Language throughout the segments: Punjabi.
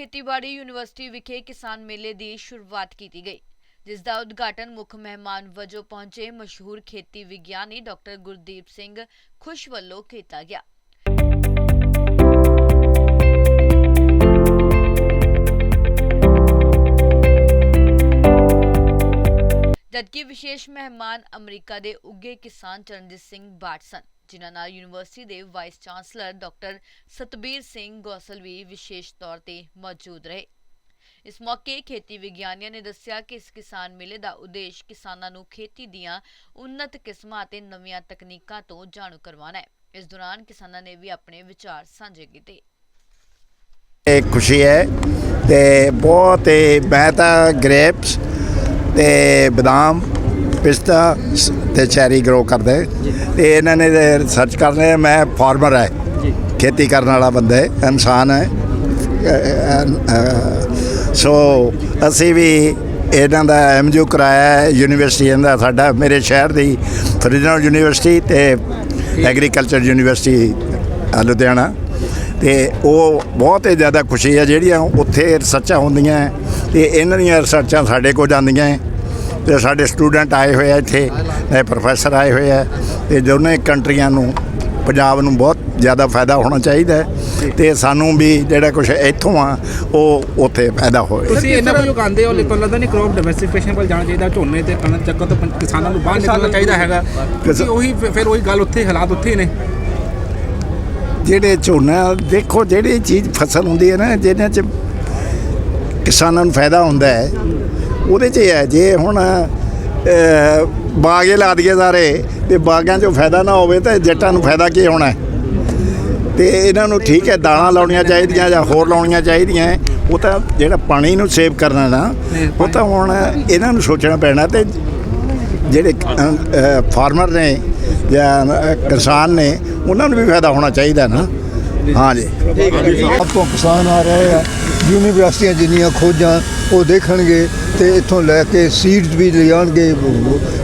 ਲੁਧਿਆਣਾ ਸਥਿਤ ਪੰਜਾਬ ਖੇਤੀਬਾੜੀ ਯੂਨੀਵਰਸਿਟੀ ਵਿਖੇ ਕਿਸਾਨ ਮੇਲੇ ਦੀ ਸ਼ੁਰੂਆਤ ਕੀਤੀ ਗਈ, ਜਿਸ ਦਾ ਉਦਘਾਟਨ ਮੁੱਖ ਮਹਿਮਾਨ ਵਜੋਂ ਪਹੁੰਚੇ ਮਸ਼ਹੂਰ ਖੇਤੀ ਵਿਗਿਆਨੀ ਡਾਕਟਰ ਗੁਰਦੀਪ ਸਿੰਘ ਖੁਸ਼ ਵੱਲੋਂ ਕੀਤਾ ਗਿਆ। ਜਦਕਿ ਵਿਸ਼ੇਸ਼ ਮਹਿਮਾਨ ਅਮਰੀਕਾ ਦੇ ਉੱਗੇ ਕਿਸਾਨ ਚਰਨਜੀਤ ਸਿੰਘ ਬਾਟ ਸਨ ਜਿਨ੍ਹਾਂ ਨਾਲ ਯੂਨੀਵਰਸਿਟੀ ਦੇ vice chancellor doctor Satbir Singh Gosal ਵੀ ਵਿਸ਼ੇਸ਼ ਤੌਰ ਤੇ ਮੌਜੂਦ ਰਹੇ। ਇਸ ਮੌਕੇ ਖੇਤੀ ਵਿਗਿਆਨੀਆਂ ਨੇ ਦੱਸਿਆ ਕਿ ਇਸ ਕਿਸਾਨ ਮੇਲੇ ਦਾ ਉਦੇਸ਼ ਕਿਸਾਨਾਂ ਨੂੰ ਖੇਤੀ ਦੀਆਂ ਉન્નਤ ਕਿਸਮਾਂ ਅਤੇ ਨਵੀਆਂ ਤਕਨੀਕਾਂ ਤੋਂ ਜਾਣੂ ਕਰਵਾਉਣਾ ਹੈ। ਇਸ ਦੌਰਾਨ ਕਿਸਾਨਾਂ ਨੇ ਵੀ ਆਪਣੇ ਵਿਚਾਰ ਸਾਂਝੇ ਕੀਤੇ। ਇਹ ਖੁਸ਼ੀ ਹੈ ਤੇ ਬਹੁਤ ਹੀ ਮੈਂ ਤਾਂ ਗ੍ਰੇਪਸ ਤੇ ਬਦਾਮ, ਪਿਸਤਾ ਤੇ ਚੈਰੀ ਗਰੋ ਕਰਦੇ। ਤੇ ਇਹਨਾਂ ਨੇ ਰਿਸਰਚ ਕਰਨੇ ਮੈਂ ਫਾਰਮਰ ਹੈ। ਖੇਤੀ ਕਰਨ ਵਾਲਾ ਬੰਦਾ ਹੈ ਇਨਸਾਨ ਹੈ। ਸੋ ਅਸੀਂ ਵੀ ਇਹਨਾਂ ਦਾ ਐਮਜੂ ਕਰਾਇਆ ਯੂਨੀਵਰਸਿਟੀ ਦਾ ਸਾਡਾ ਮੇਰੇ ਸ਼ਹਿਰ ਦੀ ਫਰੀਦਕੋਟ ਯੂਨੀਵਰਸਿਟੀ ਤੇ ਐਗਰੀਕਲਚਰ ਯੂਨੀਵਰਸਿਟੀ ਲੁਧਿਆਣਾ। ਤੇ ਉਹ ਬਹੁਤ ਹੀ ਜ਼ਿਆਦਾ ਖੁਸ਼ੀ ਹੈ ਜਿਹੜੀਆਂ ਉੱਥੇ ਰਿਸਰਚਾਂ ਹੁੰਦੀਆਂ ਤੇ ਇਹਨਾਂ ਦੀਆਂ ਰਿਸਰਚਾਂ ਸਾਡੇ ਕੋਲ ਜਾਂਦੀਆਂ ਹੈ। ਤੇ ਸਾਡੇ ਸਟੂਡੈਂਟ ਆਏ ਹੋਏ ਆ ਇੱਥੇ ਇਹ ਪ੍ਰੋਫੈਸਰ ਆਏ ਹੋਏ ਆ। ਤੇ ਦੋਨੇ ਕੰਟਰੀਆਂ ਨੂੰ ਪੰਜਾਬ ਨੂੰ ਬਹੁਤ ਜ਼ਿਆਦਾ ਫਾਇਦਾ ਹੋਣਾ ਚਾਹੀਦਾ ਹੈ ਤੇ ਸਾਨੂੰ ਵੀ ਜਿਹੜਾ ਕੁਝ ਇੱਥੋਂ ਆ ਉਹ ਉੱਥੇ ਫਾਇਦਾ ਹੋਵੇ। ਤੁਸੀਂ ਇਹਨਾਂ ਕੋਲ ਉਗਾਉਂਦੇ ਹੋ ਲੇਕਿਨ ਲੱਗਦਾ ਨਹੀਂ ਕ੍ਰੌਪ ਡਾਈਵਰਸਿਫਿਕੇਸ਼ਨ ਵੱਲ ਜਾਣਾ ਚਾਹੀਦਾ ਝੋਨੇ ਤੇ ਕਣਕ ਚੱਕਰ ਤੋਂ ਕਿਸਾਨਾਂ ਨੂੰ ਬਾਹਰ ਨਿਕਲਣਾ ਚਾਹੀਦਾ ਹੈਗਾ। ਕਿਉਂਕਿ ਉਹੀ ਫਿਰ- ਉਹੀ ਗੱਲ ਉੱਥੇ ਹਾਲਾਤ ਉੱਥੇ ਨੇ। ਜਿਹੜੇ ਝੋਨਾ ਦੇਖੋ ਜਿਹੜੀ ਚੀਜ਼ ਫਸਲ ਹੁੰਦੀ ਹੈ ਨਾ ਜਿਹਨਾਂ 'ਚ ਕਿਸਾਨਾਂ ਨੂੰ ਫਾਇਦਾ ਹੁੰਦਾ ਹੈ ਉਹਦੇ 'ਚ ਇਹ ਹੈ ਜੇ ਹੁਣ ਅ, ਬਾਗੇ ਲਾ ਦਈਏ ਸਾਰੇ ਤੇ ਬਾਗਾਂ 'ਚੋਂ ਫਾਇਦਾ ਨਾ ਹੋਵੇ ਤਾਂ ਜੱਟਾਂ ਨੂੰ ਫਾਇਦਾ ਕੀ ਹੋਣਾ ਹੈ? ਤੇ ਇਹਨਾਂ ਨੂੰ ਠੀਕ ਹੈ ਦਾਣਾ ਲਾਉਣੀਆਂ ਚਾਹੀਦੀਆਂ ਜਾਂ ਹੋਰ ਲਾਉਣੀਆਂ ਚਾਹੀਦੀਆਂ ਉਹ ਤਾਂ ਜਿਹੜਾ ਪਾਣੀ ਨੂੰ ਸੇਵ ਕਰਨਾ ਨਾ ਉਹ ਤਾਂ ਹੁਣ ਇਹਨਾਂ ਨੂੰ ਸੋਚਣਾ ਪੈਣਾ ਤੇ ਜਿਹੜੇ ਫਾਰਮਰ ਨੇ ਜਾਂ ਕਿਸਾਨ ਨੇ ਉਹਨਾਂ ਨੂੰ ਵੀ ਫਾਇਦਾ ਹੋਣਾ ਚਾਹੀਦਾ ਨਾ। ਹਾਂ ਜੀ ਆਪੋ ਕਿਸਾਨ ਆ ਰਹੇ ਆ। ਯੂਨੀਵਰਸਿਟੀਆਂ ਜਿੰਨੀਆਂ ਖੋਜਾਂ ਉਹ ਦੇਖਣਗੇ ਤੇ ਇੱਥੋਂ ਲੈ ਕੇ ਸੀਡਸ ਵੀ ਲਿਆਣਗੇ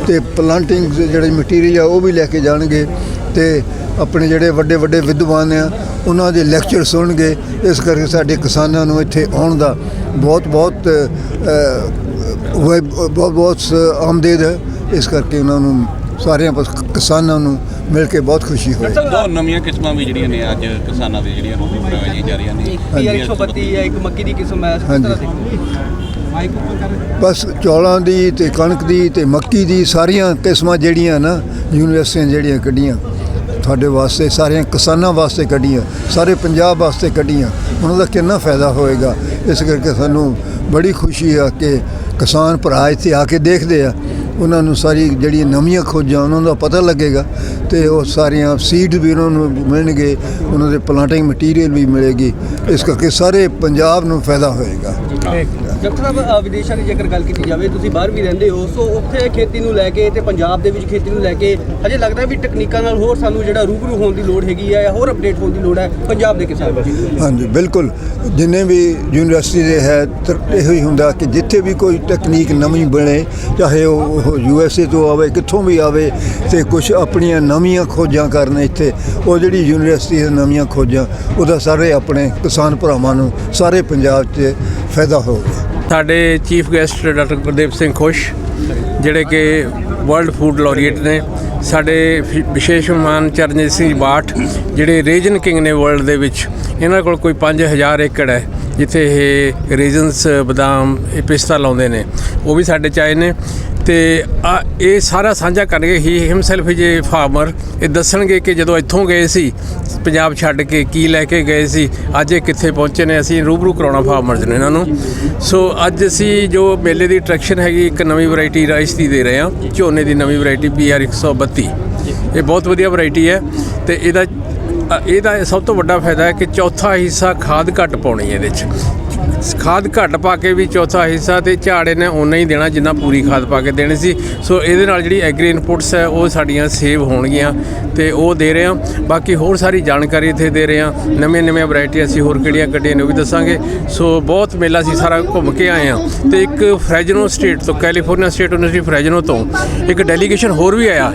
ਤੇ ਪਲਾਂਟਿੰਗ ਜਿਹੜੇ ਮਟੀਰੀਅਲ ਆ ਉਹ ਵੀ ਲੈ ਕੇ ਜਾਣਗੇ ਤੇ ਆਪਣੇ ਜਿਹੜੇ ਵੱਡੇ ਵੱਡੇ ਵਿਦਵਾਨ ਆ ਉਹਨਾਂ ਦੇ ਲੈਕਚਰ ਸੁਣਨਗੇ। ਇਸ ਕਰਕੇ ਸਾਡੇ ਕਿਸਾਨਾਂ ਨੂੰ ਇੱਥੇ ਆਉਣ ਦਾ ਬਹੁਤ ਬਹੁਤ ਅ, ਬਹੁਤ ਬਹੁਤ ਆਮਦੇਦ ਹੈ। ਇਸ ਕਰਕੇ ਉਹਨਾਂ ਨੂੰ ਸਾਰਿਆਂ ਪਾਸ ਕਿਸਾਨਾਂ ਨੂੰ ਮਿਲ ਕੇ ਬਹੁਤ ਖੁਸ਼ੀ ਹੋਈ। ਬਹੁਤ ਨਵੀਆਂ ਕਿਸਮਾਂ ਵੀ ਜਿਹੜੀਆਂ ਨੇ ਅੱਜ ਕਿਸਾਨਾਂ ਦੇ ਜਿਹੜੀਆਂ ਉਹ ਬਣਾਈਆਂ ਜਾ ਰਹੀਆਂ ਨੇ। ਪੀਆਰ 132 ਹੈ ਇੱਕ ਮੱਕੀ ਦੀ ਕਿਸਮ ਹੈ ਹਾਂਜੀ। ਤਰ੍ਹਾਂ ਦੀ ਬਸ ਚੌਲਾਂ ਦੀ ਤੇ ਕਣਕ ਦੀ ਤੇ ਮੱਕੀ ਦੀ ਸਾਰੀਆਂ ਕਿਸਮਾਂ ਜਿਹੜੀਆਂ ਨਾ ਯੂਨੀਵਰਸਿਟੀਆਂ ਜਿਹੜੀਆਂ ਕੱਢੀਆਂ ਤੁਹਾਡੇ ਵਾਸਤੇ ਸਾਰੀਆਂ ਕਿਸਾਨਾਂ ਵਾਸਤੇ ਕੱਢੀਆਂ ਸਾਰੇ ਪੰਜਾਬ ਵਾਸਤੇ ਕੱਢੀਆਂ ਉਹਨਾਂ ਦਾ ਕਿੰਨਾ ਫਾਇਦਾ ਹੋਏਗਾ? ਇਸ ਕਰਕੇ ਸਾਨੂੰ ਬੜੀ ਖੁਸ਼ੀ ਆ ਕਿ ਕਿਸਾਨ ਭਰਾ ਇੱਥੇ ਆ ਕੇ ਦੇਖਦੇ ਆ। ਉਹਨਾਂ ਨੂੰ ਸਾਰੀ ਜਿਹੜੀਆਂ ਨਵੀਆਂ ਖੋਜਾਂ ਉਹਨਾਂ ਦਾ ਪਤਾ ਲੱਗੇਗਾ ਤੇ ਉਹ ਸਾਰੀਆਂ ਸੀਡ ਵੀ ਉਹਨਾਂ ਨੂੰ ਮਿਲਣਗੇ, ਉਹਨਾਂ ਦੇ ਪਲਾਂਟਿੰਗ ਮਟੀਰੀਅਲ ਵੀ ਮਿਲੇਗੀ। ਇਸ ਕਰਕੇ ਸਾਰੇ ਪੰਜਾਬ ਨੂੰ ਫਾਇਦਾ ਹੋਏਗਾ। ਡਾਕਟਰ ਸਾਹਿਬ ਵਿਦੇਸ਼ਾਂ ਦੀ ਜੇਕਰ ਗੱਲ ਕੀਤੀ ਜਾਵੇ, ਤੁਸੀਂ ਬਾਹਰ ਵੀ ਰਹਿੰਦੇ ਹੋ, ਸੋ ਉੱਥੇ ਖੇਤੀ ਨੂੰ ਲੈ ਕੇ ਤੇ ਪੰਜਾਬ ਦੇ ਵਿੱਚ ਖੇਤੀ ਨੂੰ ਲੈ ਕੇ ਹਜੇ ਲੱਗਦਾ ਵੀ ਟੈਕਨੀਕਾਂ ਨਾਲ ਹੋਰ ਸਾਨੂੰ ਜਿਹੜਾ ਰੂਬਰੂ ਹੋਣ ਦੀ ਲੋੜ ਹੈਗੀ ਹੈ ਜਾਂ ਹੋਰ ਅਪਡੇਟ ਹੋਣ ਦੀ ਲੋੜ ਹੈ ਪੰਜਾਬ ਦੇ ਕਿਸਾਨ ਹਾਂਜੀ, ਬਿਲਕੁਲ। ਜਿੰਨੇ ਵੀ ਯੂਨੀਵਰਸਿਟੀ ਦੇ ਹੈ ਤਰ- ਇਹੋ ਹੀ ਹੁੰਦਾ ਕਿ ਜਿੱਥੇ ਵੀ ਕੋਈ ਟੈਕਨੀਕ ਨਵੀਂ ਬਣੇ, ਚਾਹੇ ਉਹ ਯੂ ਐਸ ਏ ਤੋਂ ਆਵੇ, ਕਿੱਥੋਂ ਵੀ ਆਵੇ, ਤੇ ਕੁਝ ਆਪਣੀਆਂ ਨਵੀਆਂ ਖੋਜਾਂ ਕਰਨ ਇੱਥੇ, ਉਹ ਜਿਹੜੀ ਯੂਨੀਵਰਸਿਟੀ ਦੀਆਂ ਨਵੀਆਂ ਖੋਜਾਂ, ਉਹਦਾ ਸਾਰੇ ਆਪਣੇ ਕਿਸਾਨ ਭਰਾਵਾਂ ਨੂੰ, ਸਾਰੇ ਪੰਜਾਬ 'ਚ ਫਾਇਦਾ ਹੋਊਗਾ। ਸਾਡੇ chief guest doctor Gurdev Singh Khush, ਜਿਹੜੇ ਕਿ ਵਰਲਡ ਫੂਡ ਲੋਰੀਏਟ ਨੇ, ਸਾਡੇ ਵਿਸ਼ੇਸ਼ ਮਹਿਮਾਨ ਚਰਨਜੀਤ ਸਿੰਘ ਬਾਠ ਜਿਹੜੇ ਰੀਜਨ ਕਿੰਗ ਨੇ ਵਰਲਡ ਦੇ ਵਿੱਚ, ਇਹਨਾਂ ਕੋਲ ਕੋਈ 5000 ਏਕੜ ਹੈ। ਜਿੱਥੇ ਇਹ ਰੀਜਨਸ ਬਦਾਮ, ਇਹ ਪਿਸਤਾ ਲਾਉਂਦੇ ਨੇ, ਉਹ ਵੀ ਸਾਡੇ ਚ ਆਏ ਨੇ ਤੇ ਆ, ਇਹ ਸਾਰਾ ਸਾਂਝਾ ਕਰਨਗੇ, ਹੀ ਹਿਮਸੈਲਫ ਜੇ ਫਾਰਮਰ ਇਹ ਦੱਸਣਗੇ ਕਿ ਜਦੋਂ ਇੱਥੋਂ ਗਏ ਸੀ, ਪੰਜਾਬ ਛੱਡ ਕੇ ਕੀ ਲੈ ਕੇ ਗਏ ਸੀ, ਅੱਜ ਇਹ ਕਿੱਥੇ ਪਹੁੰਚੇ ਨੇ, ਅਸੀਂ ਰੂਬਰੂ ਕਰਾਉਣਾ ਫਾਰਮਰਸ ਨੇ ਇਹਨਾਂ ਨੂੰ। ਸੋ ਅੱਜ ਅਸੀਂ ਜੋ ਮੇਲੇ ਦੀ ਅਟਰੈਕਸ਼ਨ ਹੈਗੀ, ਇੱਕ ਨਵੀਂ ਵੈਰਾਈਟੀ ਰਾਈਸ ਦੀ ਦੇ ਰਹੇ ਹਾਂ, ਝੋਨੇ ਦੀ ਨਵੀਂ ਵੈਰਾਈਟੀ ਪੀਆਰ 132 ਇਹ ਬਹੁਤ ਵਧੀਆ ਵੈਰਾਈਟੀ ਹੈ ਤੇ ਇਹਦਾ ਇਹਦਾ ਸਭ ਤੋਂ ਵੱਡਾ ਫਾਇਦਾ ਹੈ ਕਿ ਚੌਥਾ ਹਿੱਸਾ ਖਾਦ ਘੱਟ ਪਾਉਣੀ ਹੈ ਇਹਦੇ 'ਚ ਖਾਦ ਘੱਟ ਪਾ ਕੇ ਵੀ ਚੌਥਾ ਹਿੱਸਾ ਤੇ ਝਾੜੇ ਨੇ ਓਨਾ ਹੀ ਦੇਣਾ ਜਿੰਨਾ ਪੂਰੀ ਖਾਦ ਪਾ ਕੇ ਦੇਣੀ ਸੀ। ਸੋ ਇਹਦੇ ਨਾਲ ਜਿਹੜੀ ਐਗਰੀ ਇਨਪੁਟਸ ਹੈ, ਉਹ ਸਾਡੀਆਂ ਸੇਵ ਹੋਣਗੀਆਂ ਤੇ ਉਹ ਦੇ ਰਹੇ ਹਾਂ। ਬਾਕੀ ਹੋਰ ਸਾਰੀ ਜਾਣਕਾਰੀ ਇੱਥੇ ਦੇ ਰਹੇ ਹਾਂ। ਨਵੇਂ ਨਵੇਂ ਵੈਰਾਈਟੀ ਅਸੀਂ ਹੋਰ ਕਿਹੜੀਆਂ ਕੱਢੀਆਂ ਨੇ ਉਹ ਵੀ ਦੱਸਾਂਗੇ। ਸੋ ਬਹੁਤ ਮੇਲਾ ਅਸੀਂ ਸਾਰਾ ਘੁੰਮ ਕੇ ਆਏ ਹਾਂ। ਤੇ ਇੱਕ ਫਰੈਜਨੋ ਸਟੇਟ ਤੋਂ ਕੈਲੀਫੋਰਨੀਆ ਸਟੇਟ ਯੂਨੀਵਰਸਿਟੀ ਫਰੈਜਨੋ ਤੋਂ ਇੱਕ ਡੈਲੀਗੇਸ਼ਨ ਹੋਰ ਵੀ ਆਇਆ।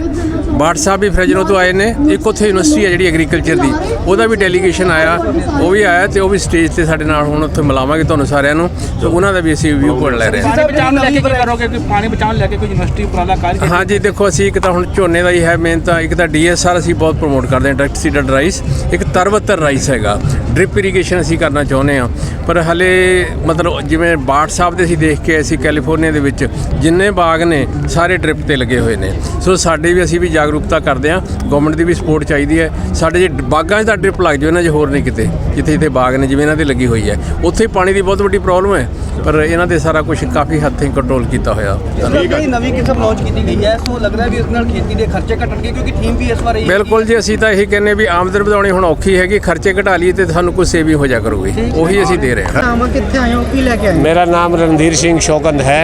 ਬਾਟ ਸਾਹਿਬ ਵੀ ਫਰੈਜਰੋ ਤੋਂ ਆਏ ਨੇ। ਇੱਕ ਉੱਥੇ ਯੂਨੀਵਰਸਿਟੀ ਹੈ ਜਿਹੜੀ ਐਗਰੀਕਲਚਰ ਦੀ। ਉਹਦਾ ਵੀ ਡੈਲੀਗੇਸ਼ਨ ਆਇਆ। ਉਹ ਵੀ ਆਇਆ ਤੇ ਉਹ ਵੀ ਸਟੇਜ ਤੇ ਸਾਡੇ ਨਾਲ ਹੁਣ ਉੱਥੇ ਮਿਲਾਵਾਂਗੇ ਤੁਹਾਨੂੰ ਸਾਰਿਆਂ ਨੂੰ। ਤੇ ਉਹਨਾਂ ਦਾ ਵੀ ਅਸੀਂ ਵਿਊ ਪੁਆਇੰਟ ਲੈ ਰਹੇ ਹਾਂ। ਪਾਣੀ ਬਚਾਉਣ ਲੈ ਕੇ ਕੀ ਕਰੋਗੇ? ਕਿ ਪਾਣੀ ਬਚਾਉਣ ਲੈ ਕੇ ਕੋਈ ਯੂਨੀਵਰਸਿਟੀ ਉਪਰਾਲਾ ਕਰ ਹਾਂਜੀ ਦੇਖੋ ਅਸੀਂ ਇੱਕ ਤਾਂ ਹੁਣ ਝੋਨੇ ਦਾ ਹੀ ਹੈ ਮੇਨ ਤਾਂ ਇੱਕ ਤਾਂ ਡੀਐਸਆਰ ਅਸੀਂ ਬਹੁਤ ਪ੍ਰਮੋਟ ਕਰਦੇ ਹਾਂ। ਡਾਇਰੈਕਟ ਸੀਡਡ ਰਾਈਸ ਇੱਕ ਤਰਵਤਰ ਰਾਈਸ ਹੈਗਾ। ਡ੍ਰਿਪ ਇਰੀਗੇਸ਼ਨ ਅਸੀਂ ਕਰਨਾ ਚਾਹੁੰਦੇ ਹਾਂ। ਪਰ ਹਲੇ ਮਤਲਬ ਜਿਵੇਂ ਬਾਟ ਸਾਹਿਬ ਦੇ ਅਸੀਂ ਦੇਖ ਕੇ ਆਏ ਸੀ ਕੈਲੀਫੋਰਨੀਆ ਦੇ ਵਿੱਚ ਜਿੰਨੇ ਬਾਗ ਨੇ ਸਾਰੇ ਡ੍ਰਿਪ ਤੇ ਲੱਗੇ ਹੋਏ ਨੇ। ਸੋ ਸਾਡੇ ਵੀ ਅਸੀਂ ਵੀ ਜਾਗਰੂਕਤਾ ਕਰਦੇ ਹਾਂ। ਗਵਰਨਮੈਂਟ ਦੀ ਵੀ ਸਪੋਰਟ ਚਾਹੀਦੀ ਹੈ। ਸਾਡੇ ਜੇ ਬਾਗਾਂ 'ਚ ਤਾਂ ਡ੍ਰਿਪ ਲੱਗ ਜਾਵੇ ਨਾ ਜੇ ਹੋਰ ਨਹੀਂ ਕਿਤੇ ਜਿੱਥੇ ਜਿੱਥੇ ਬਾਗ ਨੇ ਜਿਵੇਂ ਇਹਨਾਂ ਦੇ ਲੱਗੀ ਹੋਈ ਹੈ। ਉੱਥੇ ਪਾਣੀ ਦੀ ਬਹੁਤ ਵੱਡੀ ਪ੍ਰੋਬਲਮ ਹੈ। ਪਰ ਇਹਨਾਂ ਦੇ ਸਾਰਾ ਕੁਝ ਕਾਫੀ ਹੱਦ ਤਾਈਂ ਕੰਟਰੋਲ ਕੀਤਾ ਹੋਇਆ। ਜਿਹੜੀ ਨਵੀਂ ਕਿਸਮ ਲਾਂਚ ਕੀਤੀ ਗਈ ਹੈ ਸੋ ਲੱਗਦਾ ਵੀ ਇਸ ਨਾਲ ਖੇਤੀ ਦੇ ਖਰਚੇ ਘਟਣਗੇ ਕਿਉਂਕਿ ਥੀਮ ਵੀ ਇਸ ਵਾਰ ਇਹ ਬਿਲਕੁਲ ਜੀ ਅਸੀਂ ਤਾਂ ਇਹੀ ਕਹਿੰਨੇ ਵੀ ਆਮਦਨ ਵਧਾਉਣੀ ਹੁਣ ਔਖੀ ਹੈਗੀ ਖਰਚੇ ਘਟਾ ਲਈਏ ਤੇ ਸਾਨੂੰ ਕੁਝ ਸੇਵਿੰਗ ਹੋ ਜਾ ਕਰੂਗੀ ਉਹੀ ਅਸੀਂ ਦੇ ਰਹੇ ਹਾਂ ਨਾਮ ਕਿੱਥੇ ਆਏ ਹੋ ਕੀ ਲੈ ਕੇ ਆਏ ਹੋ? मेरा नाम रणधीर सिंह शौकंद है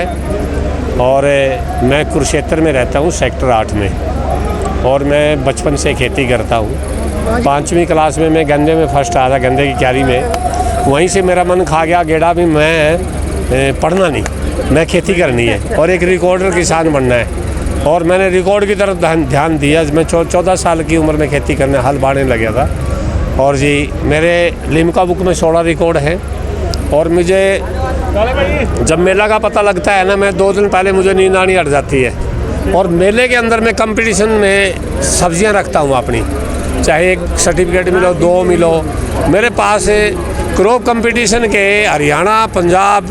और ए, मैं कुरुक्षेत्र में रहता हूँ सेक्टर आठ में और मैं बचपन से खेती करता हूँ पाँचवीं क्लास में मैं गंदे में फर्स्ट आया था गंदे की क्यारी में वहीं से मेरा मन खा गया गेड़ा भी मैं ए, पढ़ना नहीं मैं खेती करनी है और एक रिकॉर्डर किसान बनना है और मैंने रिकॉर्ड की तरफ ध्यान ध्यान दिया मैं चौदह साल की उम्र में खेती करने हल बाड़ने लगा था और जी मेरे लिमका बुक में सोलह रिकॉर्ड है। और मुझे जब मेला का पता लगता है ना मैं दो दिन पहले मुझे नींद आनी हट जाती है। और मेले के अंदर मैं कंपटीशन में सब्ज़ियाँ रखता हूँ अपनी। चाहे एक सर्टिफिकेट मिलो दो मिलो। मेरे पास क्रॉप कंपटीशन के हरियाणा पंजाब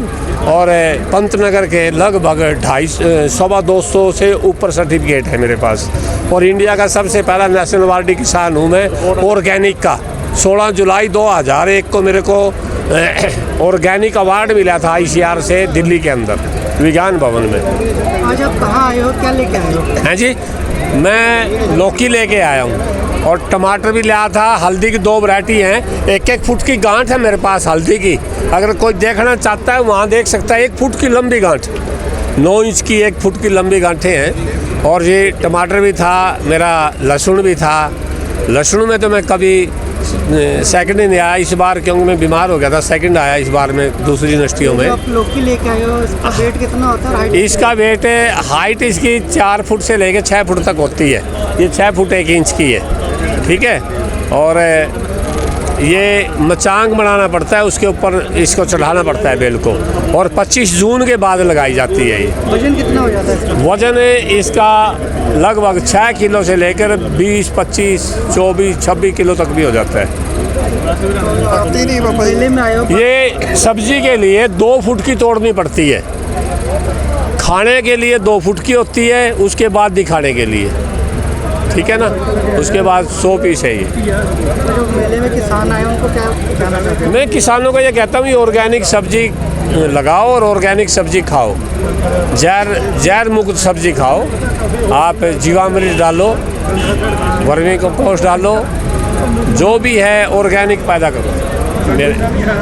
और पंतनगर के लगभग ढाई सवा दो सौ से ऊपर सर्टिफिकेट है मेरे पास। और इंडिया का सबसे पहला नेशनल अवार्डी किसान हूँ मैं ऑर्गेनिक का। 16 जुलाई 2001 को मेरे को ऑर्गेनिक अवार्ड मिला था आईसीआर से दिल्ली के अंदर विज्ञान भवन में। आज आप कहाँ आए हो? क्या लेके आए हो? हैं जी मैं लौकी लेके आया हूँ और टमाटर भी लाया था हल्दी की दो वैरायटी हैं। एक एक फुट की गांठ है मेरे पास हल्दी की। अगर कोई देखना चाहता है वहाँ देख सकता है एक फुट की लंबी गांठ। नौ इंच की एक फुट की लंबी गांठें हैं। और ये टमाटर भी था मेरा लहसुन भी था। लहसुन में तो मैं कभी सेकंड नहीं आया इस बार क्योंकि मैं बीमार हो गया था सेकंड आया इस बार में दूसरी यूनिवर्सिटियों में। आप लौकी लेके आए हो? इसका वेट कितना होता है? हाइट इसका वेट हाइट इसकी चार फुट से लेकर छः फुट तक होती है। ये छः फुट एक इंच की है। ठीक है? और ये मचांग बनाना पड़ता है उसके ऊपर इसको चढ़ाना पड़ता है बेल को। और 25 जून के बाद लगाई जाती है ये। वज़न कितना हो जाता है? वज़न इसका लगभग छः किलो से लेकर 20, 25, 24, 26 किलो तक भी हो जाता है। हो ये सब्ज़ी के लिए दो फुट की तोड़नी पड़ती है। खाने के लिए दो फुट की होती है उसके बाद दिखाने के लिए। ठीक है ना उसके बाद सौ पीस है ये जो मेले में किसान आए उनको क्या कहना चाहते हो मैं किसानों को ये कहता हूँ ये ऑर्गेनिक सब्जी लगाओ और ऑर्गेनिक सब्जी खाओ जैर जैर मुक्त सब्जी खाओ आप जीवामृत डालो वर्मी कंपोस्ट डालो जो भी है ऑर्गेनिक पैदा करो मेरे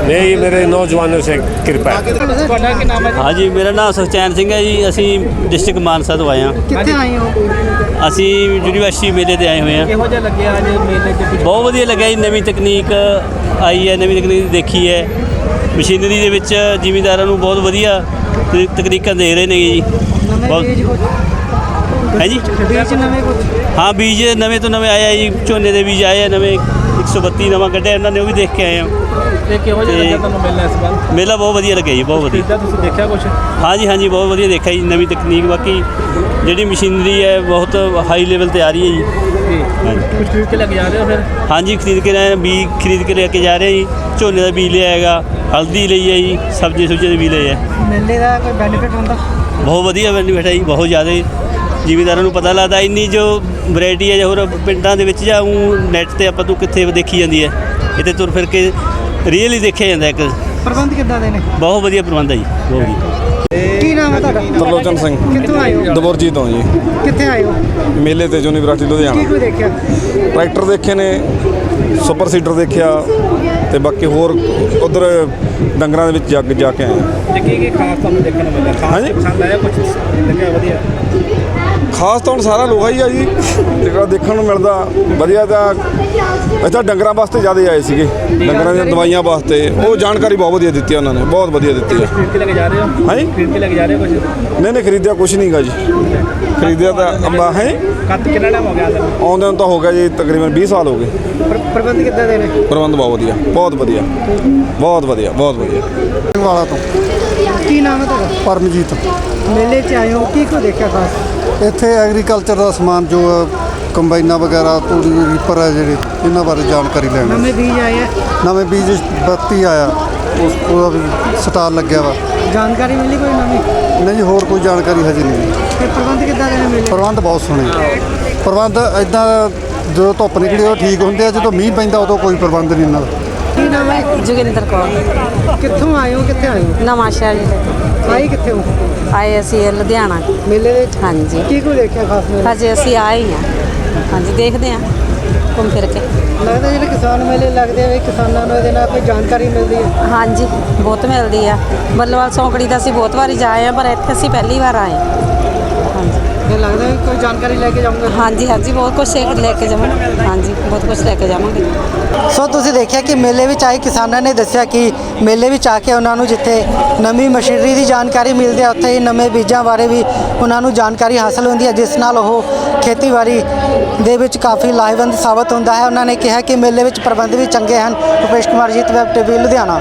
मेरी मेरे नौजवानों से कृपा है ਤੁਹਾਡਾ ਕੀ ਨਾਮ ਹੈ ਜੀ? ਹਾਂਜੀ ਮੇਰਾ ਨਾਮ ਸੁਖਚੈਨ ਸਿੰਘ ਹੈ ਜੀ ਅਸੀਂ ਡਿਸਟ੍ਰਿਕਟ ਮਾਨਸਾ ਤੋਂ ਆਏ ਹਾਂ कितने आए हो ਅਸੀਂ ਯੂਨੀਵਰਸਿਟੀ ਮੇਲੇ ਤੇ ਆਏ ਹੋਏ ਆ ਕਿਹੋ ਜਿਹਾ ਲੱਗਿਆ ਅੱਜ ਮੇਲੇ ਤੇ ਬਹੁਤ ਵਧੀਆ ਲੱਗਿਆ ਜੀ ਨਵੀਂ ਤਕਨੀਕ ਆਈ ਹੈ ਨਵੀਂ ਤਕਨੀਕ ਦੇਖੀ ਹੈ। ਮਸ਼ੀਨਰੀ ਦੇ ਵਿੱਚ ਜ਼ਿਮੀਦਾਰਾਂ ਨੂੰ ਬਹੁਤ ਵਧੀਆ ਤਕਨੀਕਾਂ ਦੇ ਰਹੇ ਨੇ ਜੀ। ਬਹੁਤ ਹੈ ਜੀ? ਬੀਜ ਨਵੇਂ ਕੁਝ? ਹਾਂ ਬੀਜ ਨਵੇਂ ਤੋਂ ਨਵੇਂ ਆਇਆ ਜੀ ਝੋਨੇ ਦੇ ਬੀਜ ਆਏ ਆ ਨਵੇਂ 132 ਨਵਾਂ ਕੱਢਿਆ ਇਹਨਾਂ ਨੇ ਉਹ ਵੀ ਦੇਖ ਕੇ ਆਏ ਆ ਤੇ ਕਿਹੋ ਜਿਹਾ ਲੱਗਾ ਤੁਹਾਨੂੰ ਮਿਲਣਾ ਇਸ ਵਾਰ? ਮੇਲਾ ਬਹੁਤ ਵਧੀਆ ਲੱਗਿਆ ਜੀ ਬਹੁਤ ਵਧੀਆ। ਤੁਸੀਂ ਦੇਖਿਆ ਕੁਝ ਹਾਂਜੀ ਹਾਂਜੀ ਬਹੁਤ ਵਧੀਆ ਦੇਖਿਆ ਜੀ ਨਵੀਂ ਤਕਨੀਕ ਬਾਕੀ ਜਿਹੜੀ ਮਸ਼ੀਨਰੀ ਹੈ ਬਹੁਤ ਹਾਈ ਲੈਵਲ ਤੇ ਆ ਰਹੀ ਹੈ ਜੀ। ਕੁਝ ਖਰੀਦ ਕੇ ਲੈ ਜਾ ਰਹੇ ਹੋ ਫਿਰ? ਹਾਂਜੀ ਖਰੀਦ ਕੇ ਲੈ ਬੀਜ ਖਰੀਦ ਕੇ ਲੈ ਕੇ ਜਾ ਰਹੇ ਜੀ। ਝੋਨੇ ਦਾ ਬੀਜ ਲਿਆ ਹੈਗਾ ਹਲਦੀ ਲਈ ਹੈ ਜੀ ਸਬਜ਼ੀ ਸੁਬਜ਼ੀ ਦੇ ਬੀਜ ਲਏ ਹੈ। ਮੇਲੇ ਦਾ ਕੋਈ ਬੈਨੀਫਿਟ ਹੁੰਦਾ? ਬਹੁਤ ਵਧੀਆ ਬੈਨੀਫਿਟ ਹੈ ਜੀ ਬਹੁਤ ਜ਼ਿਆਦਾ ਜ਼ਿਮੀਦਾਰਾਂ ਨੂੰ ਪਤਾ ਲੱਗਦਾ ਇੰਨੀ ਜੋ ਵੈਰਾਈਟੀ ਹੈ ਜਾਂ ਹੋਰ ਪਿੰਡਾਂ ਦੇ ਵਿੱਚ ਜਾਂ ਉਹ ਨੈਟ ਤੇ ਆਪਾਂ ਤੋਂ ਕਿੱਥੇ ਦੇਖੀ ਜਾਂਦੀ ਹੈ? ਇੱਥੇ ਤੁਰ ਫਿਰ ਕੇ ਰੀਅਲ ਦੇਖਿਆ ਜਾਂਦਾ ਇੱਕ। ਪ੍ਰਬੰਧ ਕਿੱਦਾਂ ਦੇ ਨੇ? ਬਹੁਤ ਵਧੀਆ ਪ੍ਰਬੰਧ ਹੈ ਜੀ ਬਹੁਤ ਵਧੀਆ। ਕੀ ਨਾਮ ਹੈ ਤੁਹਾਡਾ? ਤਰਲੋਚਨ ਸਿੰਘ। ਕਿੱਥੋਂ ਆਏ ਹੋ? ਦਬੋਰਜੀ ਤੋਂ ਜੀ। ਕਿੱਥੇ ਆਏ ਹੋ? ਮੇਲੇ ਤੇ ਯੂਨੀਵਰਸਿਟੀ ਲੁਧਿਆਣਾ। ਕੀ ਕੁ ਦੇਖਿਆ? ਟਰੈਕਟਰ ਦੇਖੇ ਨੇ ਸੁਪਰ ਸੀਡਰ ਦੇਖਿਆ ਤੇ ਬਾਕੀ ਹੋਰ ਉਧਰ ਡੰਗਰਾਂ ਦੇ ਵਿੱਚ ਜਾ ਕੇ ਆਏ ਤੇ ਕੀ ਕੀ ਖਾਸ ਤੁਹਾਨੂੰ ਦੇਖਣ ਨੂੰ ਮਿਲਿਆ? ਖਾਸ ਪਸੰਦ ਆਇਆ ਕੁਝ ਲੱਗਿਆ ਵਧੀਆ। ਖਾਸ ਤਾਂ ਹੁਣ ਸਾਰਾ ਲੋਹਾ ਹੀ ਆ ਜੀ। ਜਿਹੜਾ ਦੇਖਣ ਨੂੰ ਮਿਲਦਾ। ਵਧੀਆ ਤਾਂ ਇੱਥੇ ਡੰਗਰਾਂ ਵਾਸਤੇ ਜ਼ਿਆਦਾ ਆਏ ਸੀਗੇ। ਡੰਗਰਾਂ ਦੀਆਂ ਦਵਾਈਆਂ ਵਾਸਤੇ। ਉਹ ਜਾਣਕਾਰੀ ਬਹੁਤ ਵਧੀਆ ਦਿੱਤੀ ਉਹਨਾਂ ਨੇ। ਬਹੁਤ ਵਧੀਆ ਦਿੱਤੀ ਹੈ ਖਰੀਦ ਕੇ ਲੈ ਕੇ ਜਾ ਰਹੇ ਹੋ? ਹਾਂਜੀ ਖਰੀਦ ਕੇ ਲੈ ਕੇ ਜਾ ਰਹੇ ਹੋ ਕੁਝ ਨਹੀਂ ਨਹੀਂ ਖਰੀਦਿਆ ਕੁਝ ਨਹੀਂਗਾ ਜੀ। ਖਰੀਦਿਆ ਤਾਂ ਅੰਬਾ ਹੈ? ਕੱਤ ਕਿੰਨਾ ਟਾਈਮ ਹੋ ਗਿਆ ਆਉਂਦੇ ਨੂੰ ਤਾਂ ਹੋ ਗਿਆ ਜੀ ਤਕਰੀਬਨ 20 ਸਾਲ ਹੋ ਗਏ। ਪ੍ਰਬੰਧ ਕਿੱਦਾਂ ਦੇ ਨੇ? ਪ੍ਰਬੰਧ ਬਹੁਤ ਵਧੀਆ। ਬਹੁਤ ਵਧੀਆ। ਬਹੁਤ ਵਧੀਆ ਬਹੁਤ ਵਧੀਆ। ਵਾਲਾ ਤੋਂ। ਕੀ ਨਾਮ ਹੈ ਤੁਹਾਡਾ? ਪਰਮਜੀਤ। ਮੇਲੇ 'ਚ ਆਏ ਹੋ। ਕੀ ਕੋ ਦੇਖਿਆ ਖਾਸ? ਇੱਥੇ ਐਗਰੀਕਲਚਰ ਦਾ ਸਮਾਨ ਜੋ ਕੰਬਾਈਨਾਂ ਵਗੈਰਾ ਤੂੜੀ ਰੀਪਰ ਹੈ ਜਿਹੜੇ ਇਹਨਾਂ ਬਾਰੇ ਜਾਣਕਾਰੀ ਲੈਣੀ ਨਵੇਂ ਬੀਜ ਆਏ ਆ। ਨਵੇਂ ਬੀਜ 32 ਆਇਆ ਉਸ ਉਹਦਾ ਵੀ ਸਟਾਲ ਲੱਗਿਆ ਵਾ। ਜਾਣਕਾਰੀ ਮਿਲੀ ਕੋਈ ਨਵੀਂ? ਨਹੀਂ ਹੋਰ ਕੋਈ ਜਾਣਕਾਰੀ ਹਜੇ ਨਹੀਂ ਤੇ ਪ੍ਰਬੰਧ ਕਿੱਦਾਂ ਦੇ ਨੇ ਮੇਲੇ? ਪ੍ਰਬੰਧ ਬਹੁਤ ਸੋਹਣੇ। ਪ੍ਰਬੰਧ ਇਦਾਂ ਜਦੋਂ ਧੁੱਪ ਨਿਕਲੀ ਉਹ ਠੀਕ ਹੁੰਦੇ ਆ ਜਦੋਂ ਮੀਂਹ ਪੈਂਦਾ ਉਦੋਂ ਕੋਈ ਪ੍ਰਬੰਧ ਨਹੀਂ ਇਹਨਾਂ ਦਾ। ਕੀ ਨਾਮ ਹੈ? ਜੋਗਿੰਦਰ ਕੌਰ। ਕਿੱਥੋਂ ਆਏ ਹੋ? ਕਿੱਥੇ ਆਏ ਹੋ? ਨਵਾਂ ਸ਼ਹਿਰ ਜ਼ਿਲ੍ਹੇ ਆਏ ਕਿੱਥੇ ਹੋ। ਆਏ ਅਸੀਂ ਲੁਧਿਆਣਾ। ਮੇਲੇ ਦੇ ਵਿੱਚ? ਹਾਂਜੀ। ਕੀ ਕੋ ਦੇਖਿਆ ਖਾਸ ਮੇਲੇ ਹਜੇ ਅਸੀਂ ਆਏ ਹੀ ਹਾਂ। ਹਾਂਜੀ ਦੇਖਦੇ ਹਾਂ। ਘੁੰਮ ਫਿਰ ਕੇ। ਲੱਗਦਾ ਜਿਹੜੇ ਕਿਸਾਨ ਮੇਲੇ ਲੱਗਦੇ ਆ ਕਿਸਾਨਾਂ ਨੂੰ ਇਹਦੇ ਨਾਲ ਕੋਈ ਜਾਣਕਾਰੀ ਮਿਲਦੀ ਹੈ? ਹਾਂਜੀ ਬਹੁਤ ਮਿਲਦੀ ਆ। ਬੱਲਵਾਲ ਸੌਂਕੜੀ ਤਾਂ ਅਸੀਂ ਬਹੁਤ ਵਾਰੀ ਜਾਏ ਆ ਪਰ ਇੱਥੇ ਅਸੀਂ ਪਹਿਲੀ ਵਾਰ ਆਏ ਹਾਂ। ਇਹ ਲੱਗਦਾ ਵੀ ਕੋਈ ਜਾਣਕਾਰੀ ਲੈ ਕੇ ਜਾਊਂਗੇ ਹਾਂਜੀ ਹਾਂਜੀ ਬਹੁਤ ਕੁਝ ਲੈ ਕੇ ਜਾਵਾਂਗੇ। ਹਾਂਜੀ ਬਹੁਤ ਕੁਝ ਲੈ ਕੇ ਜਾਵਾਂਗੇ। ਸੋ ਤੁਸੀਂ ਦੇਖਿਆ ਕਿ ਮੇਲੇ ਵਿੱਚ ਆਏ ਕਿਸਾਨਾਂ ਨੇ ਦੱਸਿਆ ਕਿ ਮੇਲੇ ਵਿੱਚ ਆ ਕੇ ਉਹਨਾਂ ਨੂੰ ਜਿੱਥੇ ਨਵੀਂ ਮਸ਼ੀਨਰੀ ਦੀ ਜਾਣਕਾਰੀ ਮਿਲਦੀ ਹੈ ਉੱਥੇ ਹੀ ਨਵੇਂ ਬੀਜਾਂ ਬਾਰੇ ਵੀ ਉਹਨਾਂ ਨੂੰ ਜਾਣਕਾਰੀ ਹਾਸਲ ਹੁੰਦੀ ਹੈ ਜਿਸ ਨਾਲ ਉਹ ਖੇਤੀਬਾੜੀ ਦੇ ਵਿੱਚ ਕਾਫੀ ਲਾਹੇਵੰਦ ਸਾਬਤ ਹੁੰਦਾ ਹੈ। ਉਹਨਾਂ ਨੇ ਕਿਹਾ ਕਿ ਮੇਲੇ ਵਿੱਚ ਪ੍ਰਬੰਧ ਵੀ ਚੰਗੇ ਹਨ। Rupesh Kumar Jeet web TV Ludhiana.